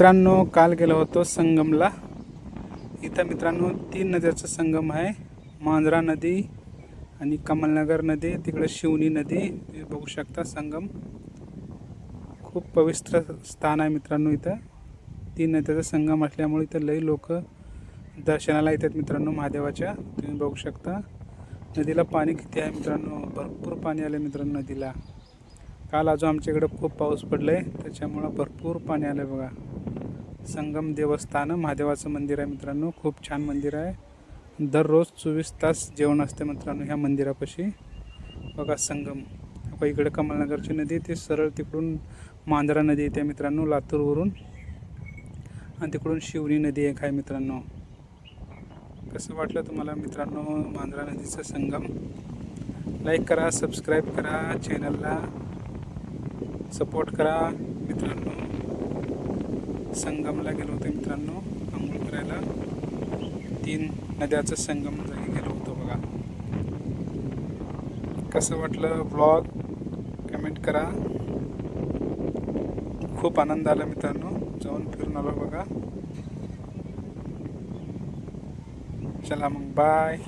मित्रांनो काल गेलो होतो संगमला. इथं मित्रांनो तीन नद्याचा संगम आहे. मांजरा नदी आणि कमलनगर नदी तिकडे शिवनी नदी तुम्ही बघू शकता संगम. खूप पवित्र स्थान आहे मित्रांनो इथं. तीन नद्याचा संगम असल्यामुळे इथं लई लोक दर्शनाला येतात मित्रांनो महादेवाच्या. तुम्ही बघू शकता. नदीला पाणी किती आहे मित्रांनो? भरपूर पाणी आलं मित्रांनो नदीला. काल अजून आमच्याकडे खूप पाऊस पडला आहे त्याच्यामुळं भरपूर पाणी आलं आहे बघा. संगम देवस्थान महादेवाचं मंदिर आहे मित्रांनो. खूप छान मंदिर आहे. दररोज चोवीस तास जेवण असते मित्रांनो ह्या मंदिरापाशी. बघा संगम. बघा इकडे कमलनगरची नदी ते सरळ तिकडून मांजरा नदी येते मित्रांनो लातूरवरून. आणि तिकडून शिवनी नदी एक आहे मित्रांनो. कसं वाटलं तुम्हाला मित्रांनो मांजरा नदीचं संगम? लाईक करा सबस्क्राईब करा चॅनलला सपोर्ट करा मित्रांनो. संगमला गेलो होतो मित्रांनो. आंघोळ करायला तीन नद्याचं संगम जागी गेलो होतो बघा. कसं वाटलं ब्लॉग कमेंट करा. खूप आनंद आला मित्रांनो. जाऊन फिरून आलो बघा. चला मग बाय